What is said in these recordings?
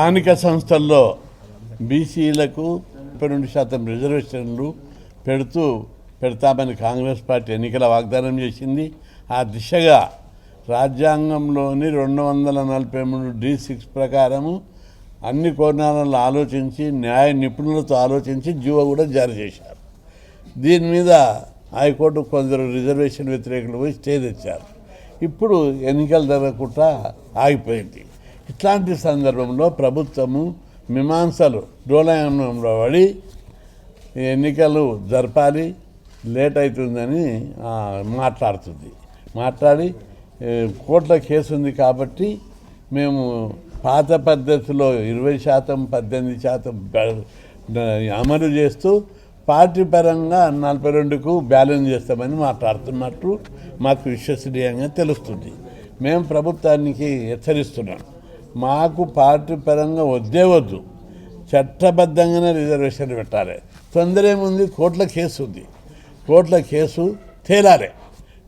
స్థానిక సంస్థల్లో బీసీలకు ముప్పై రెండు శాతం రిజర్వేషన్లు పెడుతూ పెడతామని కాంగ్రెస్ పార్టీ ఎన్నికల వాగ్దానం చేసింది. ఆ దిశగా రాజ్యాంగంలోని రెండు వందల నలభై మూడు డి సిక్స్ ప్రకారము అన్ని కోణాలను ఆలోచించి న్యాయ నిపుణులతో ఆలోచించి జీవో కూడా జారీ చేశారు. దీని మీద హైకోర్టు కొందరు రిజర్వేషన్ వ్యతిరేకులు పోయి స్టే తెచ్చారు. ఇప్పుడు ఎన్నికలు జరగకుండా ఆగిపోయింది. ఇట్లాంటి సందర్భంలో ప్రభుత్వము మీమాంసలు డోలయంలో పడి ఎన్నికలు జరపాలి లేట్ అవుతుందని మాట్లాడుతుంది. మాట్లాడి కోట్ల కేసు ఉంది కాబట్టి మేము పాత పద్ధతిలో ఇరవై శాతం పద్దెనిమిది శాతం అమలు చేస్తూ పార్టీ పరంగా నలభై రెండుకు బ్యాలెన్స్ చేస్తామని మాట్లాడుతున్నట్టు మాకు విశ్వసనీయంగా తెలుస్తుంది. మేము ప్రభుత్వానికి హెచ్చరిస్తున్నాం. మాకు పార్టీ పరంగా వద్దే వద్దు. చట్టబద్ధంగానే రిజర్వేషన్ పెట్టాలి. తొందర ఏముంది? కోట్ల కేసు ఉంది. కోట్ల కేసు తేలాలి.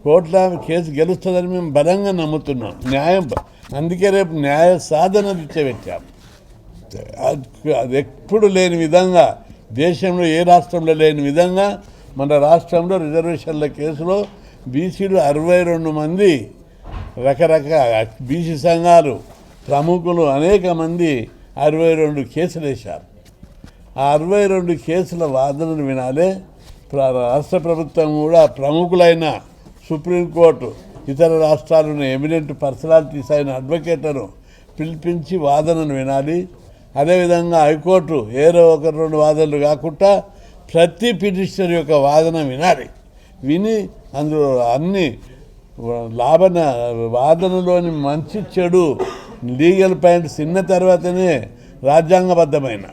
కోట్ల కేసు గెలుస్తుందని మేము బలంగా నమ్ముతున్నాం. న్యాయం అందుకే రేపు న్యాయ సాధన రీత్యా పెట్టాం. అది- అది ఎప్పుడు లేని విధంగా దేశంలో ఏ రాష్ట్రంలో లేని విధంగా మన రాష్ట్రంలో రిజర్వేషన్ల కేసులో బీసీలు అరవై రెండు మంది రకరకాల బీసీ సంఘాలు ప్రముఖులు అనేక మంది అరవై రెండు కేసులు వేశారు. ఆ అరవై రెండు కేసుల వాదనను వినాలే. ప్ర- రాష్ట్ర ప్రభుత్వం కూడా ప్రముఖులైన సుప్రీంకోర్టు ఇతర రాష్ట్రాలను ఎమినెంట్ పర్సనాలిటీస్ అయిన అడ్వకేట్లను పిలిపించి వాదనను వినాలి. అదేవిధంగా హైకోర్టు ఏదో ఒక రెండు వాదనలు కాకుండా ప్రతి పిటిషనర్ యొక్క వాదన వినాలి. విని అందులో అన్ని లాభన వాదనలోని మంచి చెడు లీగల్ పాయింట్స్ విన్న తర్వాతనే రాజ్యాంగబద్ధమైన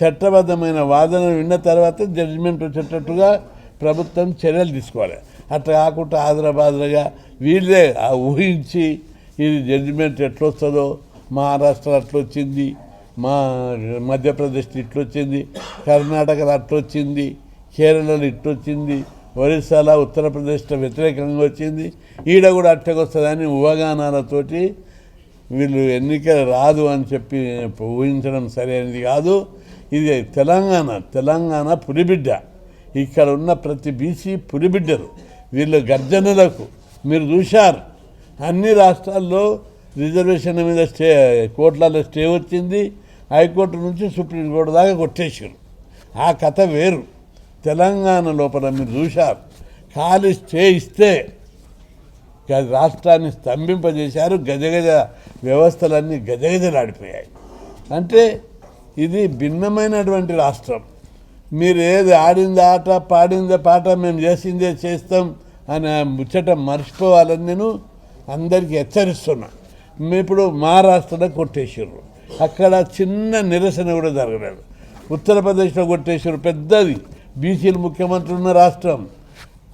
చట్టబద్ధమైన వాదన విన్న తర్వాత జడ్జిమెంట్ వచ్చేటట్టుగా ప్రభుత్వం చర్యలు తీసుకోవాలి. అట్లా కాకుండా ఆదరబాదరగా వీళ్ళే ఆ ఊహించి ఇది జడ్జిమెంట్ ఎట్లొస్తుందో మహారాష్ట్ర అట్లొచ్చింది మా మధ్యప్రదేశ్ ఇట్లొచ్చింది కర్ణాటకలో అట్లొచ్చింది కేరళలో ఇట్లొచ్చింది ఒరిస్సాలో ఉత్తరప్రదేశ్లో వ్యతిరేకంగా వచ్చింది ఈడ కూడా అట్టకొస్తుందని ఊహాగానాలతోటి వీళ్ళు ఎన్నికలు రాదు అని చెప్పి ఊహించడం సరైనది కాదు. ఇది తెలంగాణ తెలంగాణ పులిబిడ్డ. ఇక్కడ ఉన్న ప్రతి బీసీ పులిబిడ్డరు వీళ్ళు గర్జనలకు మీరు చూశారు. అన్ని రాష్ట్రాల్లో రిజర్వేషన్ మీద స్టే కోర్టులలో స్టే వచ్చింది. హైకోర్టు నుంచి సుప్రీంకోర్టు దాకా కొట్టేసారు ఆ కథ వేరు. తెలంగాణ లోపల మీరు చూశారు. ఖాళీ స్టే ఇస్తే రాష్ట్రాన్ని స్తంభింపజేశారు. గజగజ వ్యవస్థలన్నీ గజగజలాడిపోయాయి అంటే ఇది భిన్నమైనటువంటి రాష్ట్రం. మీరు ఏది ఆడింది ఆట పాడిందే పాట మేము చేసిందే చేస్తాం అని ముచ్చట మర్చిపోవాలని నేను అందరికీ హెచ్చరిస్తున్నా. మీ ఇప్పుడు మహారాష్ట్రలో కొట్టేసారు అక్కడ చిన్న నిరసన కూడా జరగలేదు. ఉత్తరప్రదేశ్లో కొట్టేసారు పెద్దది. బీసీలు ముఖ్యమంత్రి ఉన్న రాష్ట్రం.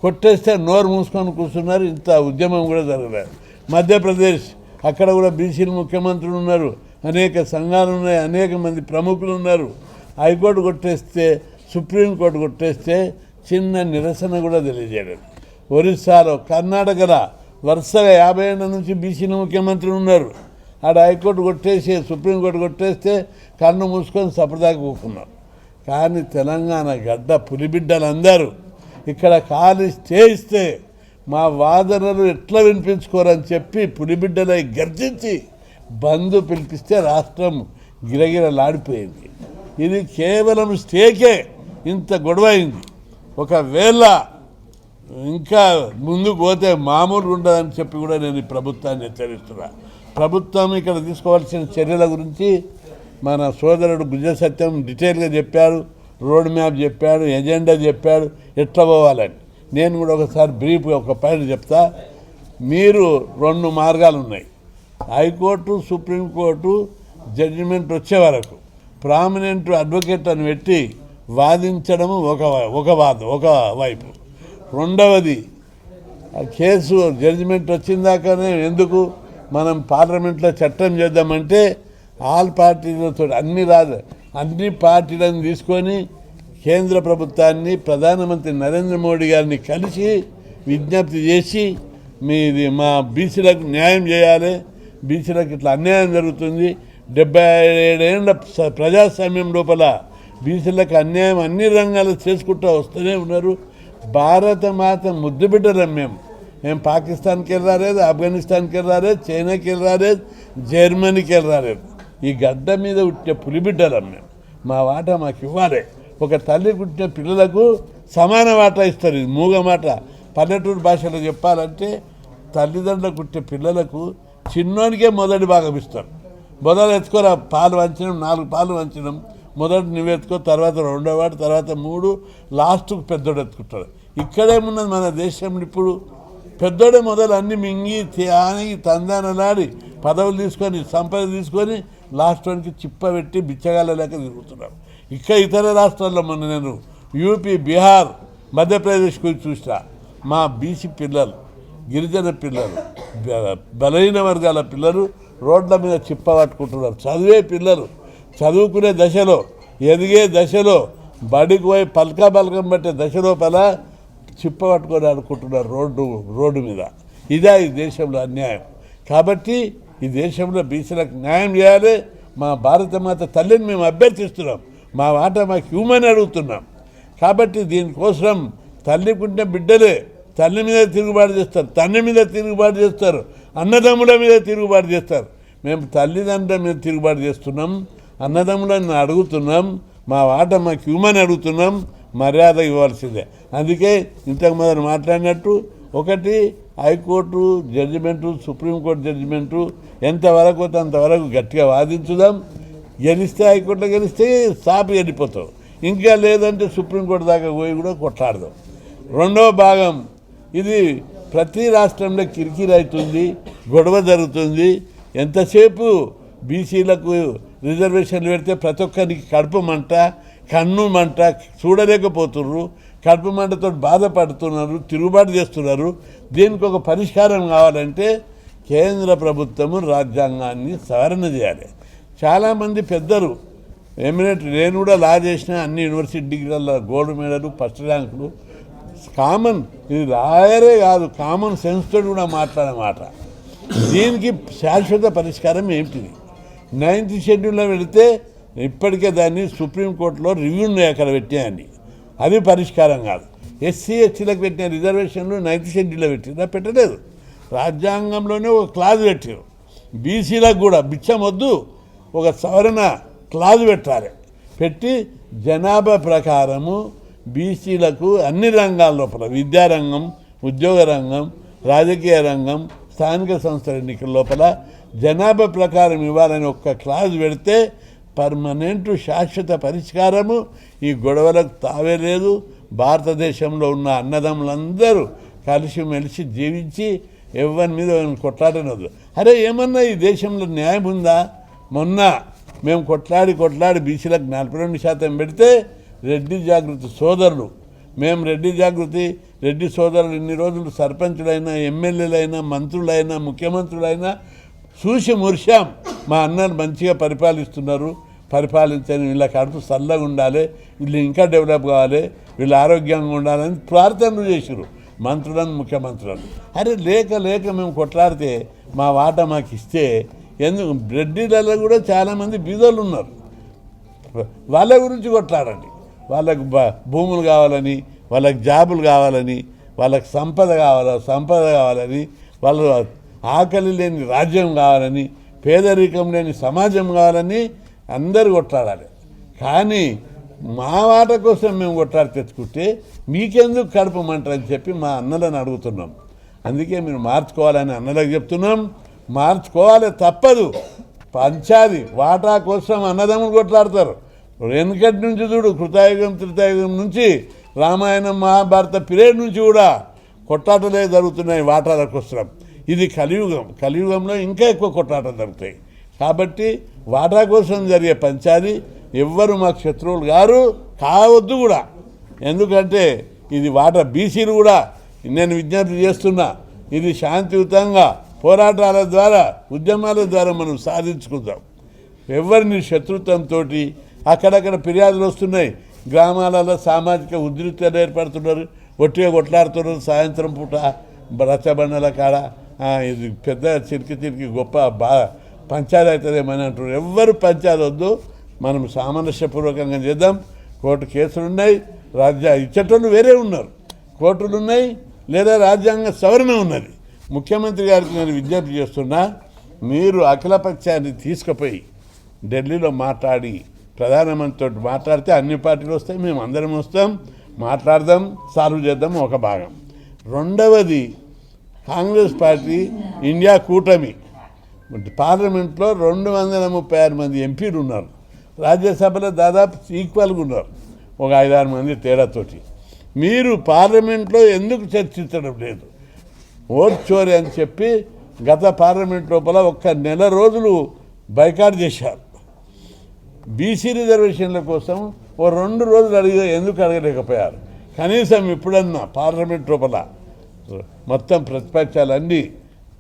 కొట్టేస్తే నోరు మూసుకొని కూర్చున్నారు. ఇంత ఉద్యమం కూడా జరగలేదు. మధ్యప్రదేశ్ అక్కడ కూడా బీసీలు ముఖ్యమంత్రులు ఉన్నారు. అనేక సంఘాలు ఉన్నాయి. అనేక మంది ప్రముఖులు ఉన్నారు. హైకోర్టు కొట్టేస్తే సుప్రీంకోర్టు కొట్టేస్తే చిన్న నిరసన కూడా తెలియజేయలేదు. ఒరిస్సాలో కర్ణాటకలో వరుసగా యాభై ఏళ్ళ నుంచి బీసీలు ముఖ్యమంత్రులు ఉన్నారు. ఆడ హైకోర్టు కొట్టేసి సుప్రీంకోర్టు కొట్టేస్తే కన్ను మూసుకొని సపదాకా కూకున్నారు కానీ తెలంగాణ గడ్డ పులిబిడ్డలందరూ ఇక్కడ ఖాళీ చేయిస్తే మా వాదనలు ఎట్లా వినిపించుకోరని చెప్పి పులిబిడ్డలై గర్జించి బంధు పిలిపిస్తే రాష్ట్రం గిరగిరలాడిపోయింది ఇది కేవలం స్టేకే. ఇంత గొడవ అయింది ఒకవేళ ఇంకా ముందుకు పోతే మామూలుగా ఉండదని చెప్పి కూడా నేను ఈ ప్రభుత్వాన్ని హెచ్చరిస్తున్నా. ప్రభుత్వం ఇక్కడ తీసుకోవాల్సిన చర్యల గురించి మన సోదరుడు గుజ సత్యం డీటెయిల్గా చెప్పారు. రోడ్ మ్యాప్ చెప్పాడు ఎజెండా చెప్పాడు ఎట్లా పోవాలని. నేను కూడా ఒకసారి బ్రీఫ్గా ఒక పైన చెప్తా మీరు రెండు మార్గాలు ఉన్నాయి. హైకోర్టు సుప్రీంకోర్టు జడ్జిమెంట్ వచ్చే వరకు ప్రామినెంట్ అడ్వకేట్ అని పెట్టి వాదించడము ఒక ఒక వాదం ఒక వైపు. రెండవది కేసు జడ్జిమెంట్ వచ్చిందాకనే ఎందుకు మనం పార్లమెంట్లో చట్టం చేద్దామంటే ఆల్ పార్టీలతో అన్ని రాదు. అన్ని పార్టీలను తీసుకొని కేంద్ర ప్రభుత్వాన్ని ప్రధానమంత్రి నరేంద్ర మోడీ గారిని కలిసి విజ్ఞప్తి చేసి మీది మా బీసీలకు న్యాయం చేయాలి బీసీలకు ఇట్లా అన్యాయం జరుగుతుంది. డెబ్బై ఏడేళ్ళ ప్రజాస్వామ్యం లోపల బీసీలకు అన్యాయం అన్ని రంగాలు చేసుకుంటూ వస్తూనే ఉన్నారు. భారత మాత ముద్దు బిడ్డలం మేము. మేము పాకిస్తాన్కి వెళ్ళరాలేదు ఆఫ్ఘనిస్తాన్కి వెళ్ళరాలేదు చైనాకి వెళ్ళరాలేదు జర్మనీకి వెళ్ళరాలేదు. ఈ గడ్డ మీద పుట్టిన పులిబిడ్డలం మేము. మా వాట మాకు ఇవ్వాలి. ఒక తల్లి పుట్టిన పిల్లలకు సమాన వాటా ఇస్తారు. ఇది మూగ మాట. పల్లెటూరు భాషలో చెప్పాలంటే తల్లిదండ్రులకు పుట్టిన పిల్లలకు చిన్నోనికే మొదటి భాగం ఇస్తారు. మొదలు ఎత్తుకోరా పాలు వంచడం నాలుగు పాలు వంచడం. మొదటి నువ్వు ఎత్తుకో తర్వాత రెండో వాడు తర్వాత మూడు. లాస్ట్కు పెద్దోడు ఎత్తుకుంటాడు. ఇక్కడేమున్నది మన దేశంలో ఇప్పుడు. పెద్దోడే మొదలు అన్ని మింగి త్యాని తందానలాడి పదవులు తీసుకొని సంపద తీసుకొని లాస్ట్ వన్కి చిప్ప పెట్టి బిచ్చగాళ్ళ లేక తిరుగుతున్నారు. ఇక్కడ ఇతర రాష్ట్రాల్లో మొన్న నేను యూపీ బీహార్ మధ్యప్రదేశ్ గురించి చూసా మా బీసీ పిల్లలు గిరిజన పిల్లలు బలహీన వర్గాల పిల్లలు రోడ్ల మీద చిప్ప పట్టుకుంటున్నారు. చదివే పిల్లలు చదువుకునే దశలో ఎదిగే దశలో బడికి పోయి పలక పలకం పట్టే దశలోపల చిప్ప పట్టుకొని అనుకుంటున్నారు రోడ్డు రోడ్డు మీద. ఇదే ఈ దేశంలో అన్యాయం. కాబట్టి ఈ దేశంలో బీసీలకు న్యాయం చేయాలి. మా భారతమాత తల్లిని మేము అభ్యర్థిస్తున్నాం. మా మాట మాకు హ్యూమన్ అడుగుతున్నాం. కాబట్టి దీనికోసం తల్లికుంటే బిడ్డలే తల్లి మీద తిరుగుబాటు చేస్తారు తండ్రి మీద తిరుగుబాటు చేస్తారు అన్నదమ్ముల మీద తిరుగుబాటు చేస్తారు. మేము తల్లిదండ్రుల మీద తిరుగుబాటు చేస్తున్నాం అన్నదమ్ములను అడుగుతున్నాం మా వాట మాకు హ్యూమన్ అడుగుతున్నాం మర్యాద ఇవ్వాల్సిందే. అందుకే ఇంతకు మొదలు మాట్లాడినట్టు ఒకటి హైకోర్టు జడ్జిమెంటు సుప్రీంకోర్టు జడ్జిమెంటు ఎంతవరకు అంతవరకు గట్టిగా వాదించుదాం. గెలిస్తే హైకోర్టులో గెలిస్తే సాపి వెళ్ళిపోతాం ఇంకా లేదంటే సుప్రీంకోర్టు దాకా పోయి కూడా కొట్లాడదాం. రెండవ భాగం ఇది ప్రతి రాష్ట్రంలో కిరికిరి అవుతుంది గొడవ జరుగుతుంది. ఎంతసేపు బీసీలకు రిజర్వేషన్లు పెడితే ప్రతి ఒక్కరికి కడుపు మంట కన్ను మంట చూడలేకపోతుర్రు. కడుపుమంటతో బాధపడుతున్నారు తిరుగుబాటు చేస్తున్నారు. దీనికి ఒక పరిష్కారం కావాలంటే కేంద్ర ప్రభుత్వము రాజ్యాంగాన్ని సవరణ చేయాలి. చాలామంది పెద్దలు ఎమినెట్ నేను కూడా లా చేసిన అన్ని యూనివర్సిటీ డిగ్రీల గోల్డ్ మెడల్ ఫస్ట్ ర్యాంకులు. కామన్ ఇది లాయరే కాదు కామన్ సెన్స్తో కూడా మాట్లాడమాట దీనికి శాశ్వత పరిష్కారం ఏమిటిది? నైన్త్ షెడ్యూల్లో వెళితే ఇప్పటికే దాన్ని సుప్రీంకోర్టులో రివ్యూ అక్కడ పెట్టాయండి అది పరిష్కారం కాదు. ఎస్సీ ఎస్టీలకు పెట్టిన రిజర్వేషన్లు నైన్త్ షెడ్యూల్లో పెట్టినా పెట్టలేదు. రాజ్యాంగంలోనే ఒక క్లాజ్ పెట్టారు. బీసీలకు కూడా బిచ్చం వద్దు ఒక సవరణ క్లాజ్ పెట్టాలి. పెట్టి జనాభా ప్రకారము బీసీలకు అన్ని రంగాల లోపల విద్యారంగం ఉద్యోగ రంగం రాజకీయ రంగం స్థానిక సంస్థల ఎన్నికల లోపల జనాభా ప్రకారం ఇవ్వాలని ఒక్క క్లాజ్ పెడితే పర్మనెంట్ శాశ్వత పరిష్కారము ఈ గొడవలకు తావే లేదు. భారతదేశంలో ఉన్న అన్నదమ్ములందరూ కలిసిమెలిసి జీవించి ఎవరి మీద కొట్లాడనదు అరే ఏమన్నా ఈ దేశంలో న్యాయం ఉందా? మొన్న మేము కొట్లాడి కొట్లాడి బీసీలకు నలభై రెండు శాతం పెడితే రెడ్డి జాగృతి సోదరులు. మేము రెడ్డి జాగృతి రెడ్డి సోదరులు ఇన్ని రోజులు సర్పంచులైనా ఎమ్మెల్యేలైనా మంత్రులైనా ముఖ్యమంత్రులైనా చూసి మురిశాం. మా అన్నను మంచిగా పరిపాలిస్తున్నారు. పరిపాలించని వీళ్ళ కడుపు చల్లగా ఉండాలి. వీళ్ళు ఇంకా డెవలప్ కావాలి. వీళ్ళు ఆరోగ్యంగా ఉండాలని ప్రార్థనలు చేసిరు మంత్రులను ముఖ్యమంత్రులను. అరే లేక లేక మేము కొట్లాడితే మా వాట మాకు ఇస్తే ఎందుకు బ్రెడ్డీలలో కూడా చాలామంది బీదోళ్ళు ఉన్నారు. వాళ్ళ గురించి కొట్లాడండి. వాళ్ళకు భూములు కావాలని వాళ్ళకి జాబులు కావాలని వాళ్ళకి సంపద కావాల సంపద కావాలని వాళ్ళు ఆకలి లేని రాజ్యం కావాలని పేదరికం లేని సమాజం కావాలని అందరు కొట్లాడాలి. కానీ మా వాట కోసం మేము కొట్లాడి తెచ్చుకుంటే మీకెందుకు కడపమంటారని చెప్పి మా అన్నలను అడుగుతున్నాం. అందుకే మీరు మార్చుకోవాలని అన్నలకు చెప్తున్నాం. మార్చుకోవాలి తప్పదు. పంచాది వాటా కోసం అన్నదమ్ములు కొట్లాడతారు. వెనుకటి నుంచి చూడు కృతాయుగం త్రితాయుగం నుంచి రామాయణం మహాభారత పీరియడ్ నుంచి కూడా కొట్లాటలే జరుగుతున్నాయి వాటాల కోసం. ఇది కలియుగం. కలియుగంలో ఇంకా ఎక్కువ కొట్లాటలు జరుగుతాయి. కాబట్టి వాటా కోసం జరిగే పంచాది ఎవ్వరు మాకు శత్రువులు గారు కావద్దు కూడా. ఎందుకంటే ఇది వాటా బీసీలు కూడా నేను విజ్ఞప్తి చేస్తున్నా. ఇది శాంతియుతంగా పోరాటాల ద్వారా ఉద్యమాల ద్వారా మనం సాధించుకుందాం. ఎవరిని శత్రుత్వంతో అక్కడక్కడ ఫిర్యాదులు వస్తున్నాయి. గ్రామాలలో సామాజిక ఉద్రిక్తలు ఏర్పడుతున్నారు. ఒట్టిగా కొట్లాడుతున్నారు సాయంత్రం పూట రచ్చబండల కాడ. ఇది పెద్ద చిరికి చిరికి గొప్ప బా పంచాయతీ అవుతుందేమని అంటారు ఎవ్వరు పంచాయతీ వద్దు. మనం సామరస్యపూర్వకంగా చేద్దాం. కోర్టు కేసులు ఉన్నాయి. రాజ్య ఇచ్చేటోళ్ళు వేరే ఉన్నారు. కోర్టులు ఉన్నాయి. లేదా రాజ్యాంగ సవరణ ఉన్నది. ముఖ్యమంత్రి గారికి నేను విజ్ఞప్తి చేస్తున్నా మీరు అఖిలపక్షాన్ని తీసుకుపోయి ఢిల్లీలో మాట్లాడి ప్రధానమంత్రితో మాట్లాడితే అన్ని పార్టీలు వస్తాయి మేము అందరం వస్తాం మాట్లాడదాం సాల్వ్ చేద్దాం ఒక భాగం. రెండవది కాంగ్రెస్ పార్టీ ఇండియా కూటమి. పార్లమెంట్లో రెండు వందల ముప్పై ఆరు మంది ఎంపీలు ఉన్నారు. రాజ్యసభలో దాదాపు ఈక్వల్గా ఉన్నారు. ఒక ఐదారు మంది తేడాతోటి. మీరు పార్లమెంట్లో ఎందుకు చర్చించడం లేదు? ఓట్ చోరీ అని చెప్పి గత పార్లమెంట్ లోపల ఒక్క నెల రోజులు బైకాట్ చేశారు. బీసీ రిజర్వేషన్ల కోసం ఓ రెండు రోజులు అడిగి ఎందుకు అడగలేకపోయారు? కనీసం ఇప్పుడన్నా పార్లమెంట్ లోపల మొత్తం ప్రతిపక్షాలన్నీ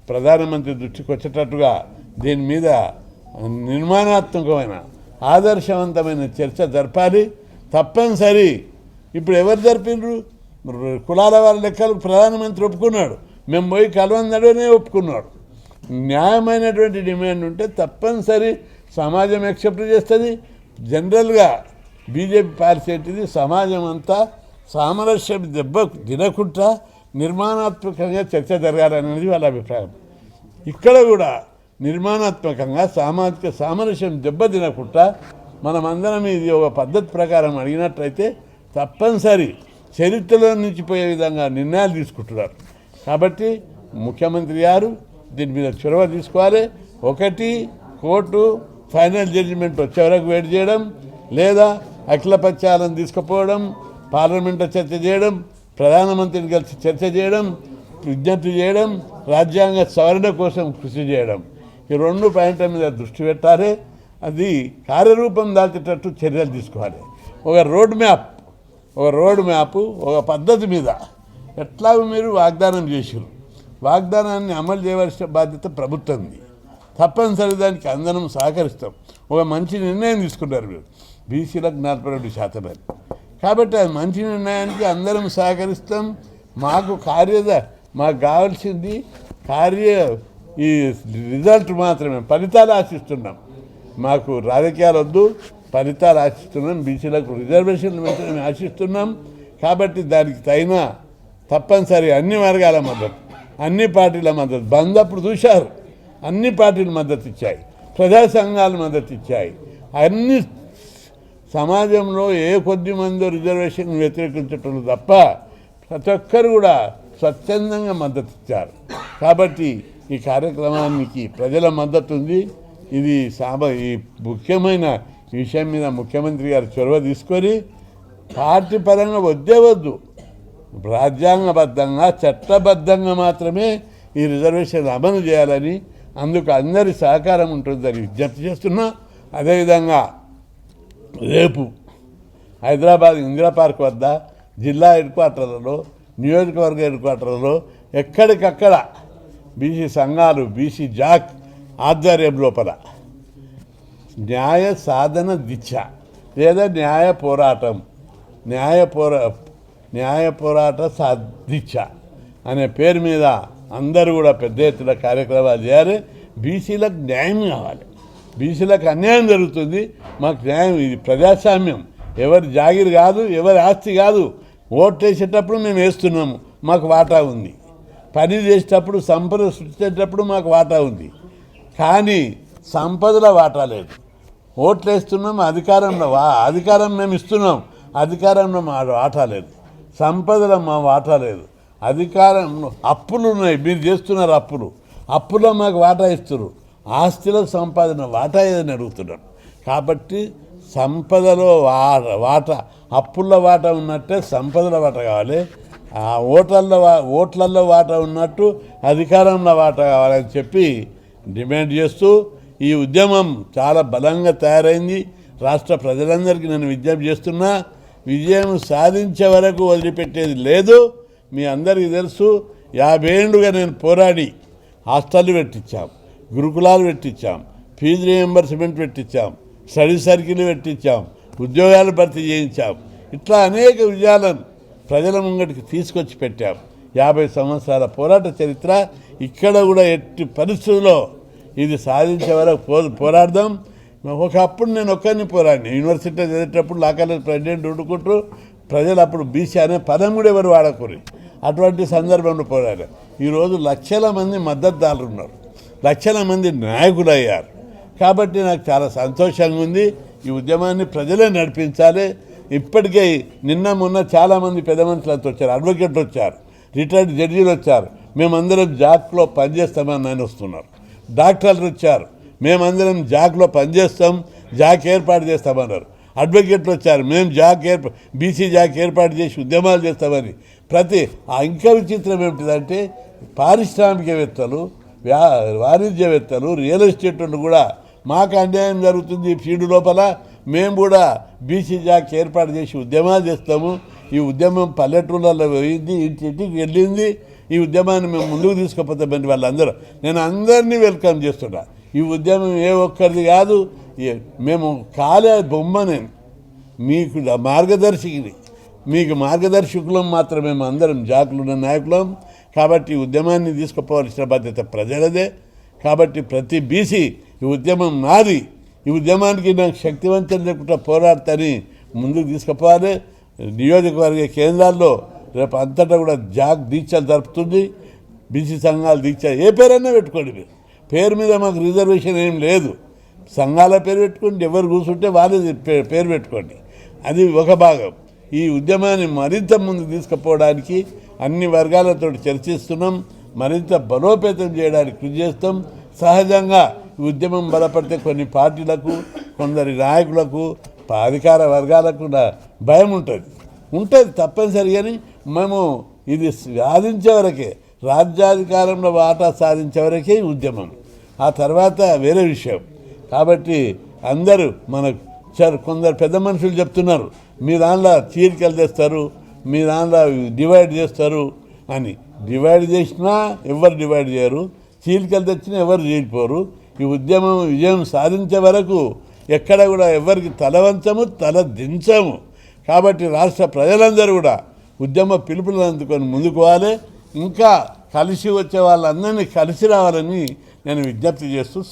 ప్రధానమంత్రి దృష్టికి వచ్చేటట్టుగా దీని మీద నిర్మాణాత్మకమైన ఆదర్శవంతమైన చర్చ జరపాలి. తప్పనిసరి. ఇప్పుడు ఎవరు జరిపిండ్రు? కులాల వాళ్ళ లెక్కలు ప్రధానమంత్రి ఒప్పుకున్నాడు. మేము పోయి కలవందడనే ఒప్పుకున్నాడు. న్యాయమైనటువంటి డిమాండ్ ఉంటే తప్పనిసరి. సమాజం యాక్సెప్ట్ చేస్తుంది. జనరల్గా బీజేపీ పార్టీ ఏంటిది? సమాజం అంతా సామరస్యం దెబ్బ తినకుండా నిర్మాణాత్మకంగా చర్చ జరగాలనేది వాళ్ళ అభిప్రాయం. ఇక్కడ కూడా నిర్మాణాత్మకంగా సామాజిక సామరస్యం దెబ్బతినకుండా మనం మనమందరం ఇది ఒక పద్ధతి ప్రకారం అడిగినట్లయితే తప్పనిసరి చరిత్రలో నుంచి పోయే విధంగా నిర్ణయాలు తీసుకుంటున్నారు. కాబట్టి ముఖ్యమంత్రి గారు దీని మీద చొరవ తీసుకోవాలి. ఒకటి కోర్టు ఫైనల్ జడ్జిమెంట్ వచ్చే వరకు వెయిట్ చేయడం లేదా అఖిలపక్షాలను తీసుకుపోవడం పార్లమెంట్లో చర్చ చేయడం ప్రధానమంత్రిని కలిసి చర్చ చేయడం విజ్ఞప్తి చేయడం రాజ్యాంగ సవరణ కోసం కృషి చేయడం. ఈ రెండు పాయింట్ల మీద దృష్టి పెట్టాలి. అది కార్యరూపం దాల్చేటట్టు చర్యలు తీసుకోవాలి. ఒక రోడ్ మ్యాప్ ఒక రోడ్ మ్యాప్ ఒక పద్ధతి మీద ఎట్లా మీరు వాగ్దానం చేసారు వాగ్దానాన్ని అమలు చేయవలసిన బాధ్యత ప్రభుత్వంది. తప్పనిసరి దానికి అందరం సహకరిస్తాం. ఒక మంచి నిర్ణయం తీసుకున్నారు మీరు. బీసీలకు నలభై రెండు శాతం అని కాబట్టి అది మంచి నిర్ణయానికి అందరం సహకరిస్తాం. మాకు కార్యద మాకు కావాల్సింది కార్య ఈ రిజల్ట్ మాత్రమే. ఫలితాలు ఆశిస్తున్నాం. మాకు రాజకీయాలు వద్దు. ఫలితాలు ఆశిస్తున్నాం. బీసీలకు రిజర్వేషన్లు పెంచడం ఆశిస్తున్నాం. కాబట్టి దానికి తగిన తప్పనిసరి అన్ని వర్గాల మద్దతు అన్ని పార్టీల మద్దతు. బంద్ అప్పుడు చూశారు. అన్ని పార్టీలు మద్దతు ఇచ్చాయి. ప్రజా సంఘాలు మద్దతు ఇచ్చాయి. అన్ని సమాజంలో ఏ కొద్ది మంది రిజర్వేషన్ వ్యతిరేకించటం తప్ప ప్రతి ఒక్కరు కూడా స్వచ్ఛందంగా మద్దతు ఇచ్చారు. కాబట్టి ఈ కార్యక్రమానికి ప్రజల మద్దతు ఉంది. ఇది సామ ఈ ముఖ్యమైన విషయం మీద ముఖ్యమంత్రి గారు చొరవ తీసుకొని పార్టీ పరంగా వద్దే వద్దు. రాజ్యాంగబద్ధంగా చట్టబద్ధంగా మాత్రమే ఈ రిజర్వేషన్ అమలు చేయాలని అందుకు అందరి సహకారం ఉంటుందని విజ్ఞప్తి చేస్తున్నా. అదేవిధంగా రేపు హైదరాబాద్ ఇందిరా పార్క్ వద్ద జిల్లా హెడ్ క్వార్టర్లలో నియోజకవర్గ హెడ్ క్వార్టర్లో ఎక్కడికక్కడ బీసీ సంఘాలు బీసీ జాక్ ఆధ్వర్యం లోపల న్యాయ సాధన దిశ లేదా న్యాయ పోరాటం న్యాయ పోరా న్యాయ పోరాట సాధించ అనే పేరు మీద అందరూ కూడా పెద్ద ఎత్తున కార్యక్రమాలు చేయాలి. బీసీలకు న్యాయం కావాలి. బీసీలకు అన్యాయం జరుగుతుంది. మాకు న్యాయం ఇది ప్రజాస్వామ్యం. ఎవరి జాగిరి కాదు ఎవరి ఆస్తి కాదు. ఓట్లు వేసేటప్పుడు మేము వేస్తున్నాము. మాకు వాటా ఉంది. పని చేసేటప్పుడు సంపద సృష్టించేటప్పుడు మాకు వాటా ఉంది. కానీ సంపదలో వాటా లేదు. ఓట్లు వేస్తున్నాం అధికారంలో వా అధికారం మేము ఇస్తున్నాం. అధికారంలో మా వాటా లేదు. సంపదలో మా వాటా లేదు. అధికారంలో అప్పులు ఉన్నాయి. మీరు చేస్తున్నారు అప్పులు. అప్పులో మాకు వాటా ఇస్తున్నారు. ఆస్తిలో సంపాదన వాటా ఏదని అడుగుతున్నాడు. కాబట్టి సంపదలో వాట వాటా అప్పుల్లో వాటా ఉన్నట్టే సంపదల వాట కావాలి. ఆ ఓట్లలో ఓట్లల్లో వాటా ఉన్నట్టు అధికారంలో వాటా కావాలని చెప్పి డిమాండ్ చేస్తూ ఈ ఉద్యమం చాలా బలంగా తయారైంది. రాష్ట్ర ప్రజలందరికీ నేను విజ్ఞప్తి చేస్తున్నా విజయం సాధించే వరకు వదిలిపెట్టేది లేదు. మీ అందరికీ తెలుసు యాభై ఏళ్ళుగా నేను పోరాడి హాస్టల్ పెట్టించాము గురుకులాలు పెట్టించాం. ఫీజు రియంబర్స్మెంట్ పెట్టించాం. స్టడీ సర్కిల్ పెట్టించాం. ఉద్యోగాలు భర్తీ చేయించాం. ఇట్లా అనేక విజయాలను ప్రజల ముంగటికి తీసుకొచ్చి పెట్టాం. యాభై సంవత్సరాల పోరాట చరిత్ర ఇక్కడ కూడా ఎట్టి పరిస్థితుల్లో ఇది సాధించే వరకు పో పోరాడదాం. ఒకప్పుడు నేను ఒక్కరిని పోరాడిని. యూనివర్సిటీ చదివేటప్పుడు లా కాలేజ్ ప్రెసిడెంట్ ఉండుకుంటూ ప్రజలు అప్పుడు బీసీ అనే పదం కూడా ఎవరు వాడకూరి అటువంటి సందర్భంలో పోరాడారు. ఈరోజు లక్షల మంది మద్దతుదారులు ఉన్నారు. లక్షల మంది నాయకులు అయ్యారు కాబట్టి నాకు చాలా సంతోషంగా ఉంది. ఈ ఉద్యమాన్ని ప్రజలే నడిపించాలి. ఇప్పటికే నిన్న మొన్న చాలామంది పెద్ద మనుషులంతా వచ్చారు అడ్వకేట్లు వచ్చారు రిటైర్డ్ జడ్జీలు వచ్చారు. మేమందరం జాక్లో పనిచేస్తామని ఆయన వస్తున్నారు. డాక్టర్లు వచ్చారు మేమందరం జాక్లో పనిచేస్తాం జాక్ ఏర్పాటు చేస్తామన్నారు. అడ్వకేట్లు వచ్చారు మేము జాక్ ఏర్పా బీసీ జాక్ ఏర్పాటు చేసి ఉద్యమాలు చేస్తామని. ప్రతి ఆ ఇంకా విచిత్రం ఏమిటిదంటే పారిశ్రామికవేత్తలు వ్యా వాణిజ్యవేత్తలు రియల్ ఎస్టేట్ కూడా మాకు అన్యాయం జరుగుతుంది ఈ ఫీల్డ్ లోపల. మేము కూడా బీసీ జాక్ ఏర్పాటు చేసి ఉద్యమాలు చేస్తాము. ఈ ఉద్యమం పల్లెటూళ్ళలో పోయింది ఇంటింటికి వెళ్ళింది. ఈ ఉద్యమాన్ని మేము ముందుకు తీసుకుపోతామని వాళ్ళందరూ. నేను అందరినీ వెల్కమ్ చేస్తున్నా. ఈ ఉద్యమం ఏ ఒక్కరిది కాదు ఏ- మేము కాలే బొమ్మ నేను. మీకు మార్గదర్శిని. మీకు మార్గదర్శకులం మాత్రమే మేము అందరం జాకులున్న నాయకులం. కాబట్టి ఉద్యమాన్ని తీసుకుపోవాల్సిన బాధ్యత ప్రజలదే. కాబట్టి ప్రతి బీసీ ఈ ఉద్యమం నాది. ఈ ఉద్యమానికి నాకు శక్తివంతం లేకుండా పోరాడతాని ముందుకు తీసుకుపోవాలి. నియోజకవర్గ కేంద్రాల్లో రేపు అంతటా కూడా జాగ్ దీక్షలు జరుపుతుంది. బీసీ సంఘాలు దీక్ష ఏ పేరైనా పెట్టుకోండి మీరు. పేరు మీద మాకు రిజర్వేషన్ ఏం లేదు. సంఘాల పేరు పెట్టుకోండి. ఎవరు కూర్చుంటే వాళ్ళే పే- పేరు పెట్టుకోండి. అది ఒక భాగం. ఈ ఉద్యమాన్ని మరింత ముందుకు తీసుకుపోవడానికి అన్ని వర్గాలతో చర్చిస్తున్నాం. మరింత బలోపేతం చేయడానికి కృషి చేస్తాం. సహజంగా ఉద్యమం బలపడితే కొన్ని పార్టీలకు కొందరి నాయకులకు అధికార వర్గాలకు భయం ఉంటుంది. ఉంటుంది తప్పనిసరి కానీ మేము ఇది సాధించే వరకే రాజ్యాధికారంలో వాటా సాధించే వరకే ఉద్యమం. ఆ తర్వాత వేరే విషయం. కాబట్టి అందరూ మన కొందరు పెద్ద మనుషులు చెప్తున్నారు మీ దాంట్లో చీరికలు తెస్తారు మీ దాంట్లో డివైడ్ చేస్తారు అని. డివైడ్ చేసినా ఎవరు డివైడ్ చేయరు. చీలికలు తెచ్చినా ఎవరు చీలిపోరు. ఈ ఉద్యమం విజయం సాధించే వరకు ఎక్కడ కూడా ఎవరికి తల వంచము తల దించము. కాబట్టి రాష్ట్ర ప్రజలందరూ కూడా ఉద్యమ పిలుపులను అందుకొని ముందుకు పోవాలి. ఇంకా కలిసి వచ్చే వాళ్ళందరినీ కలిసి రావాలని నేను విజ్ఞప్తి చేస్తూ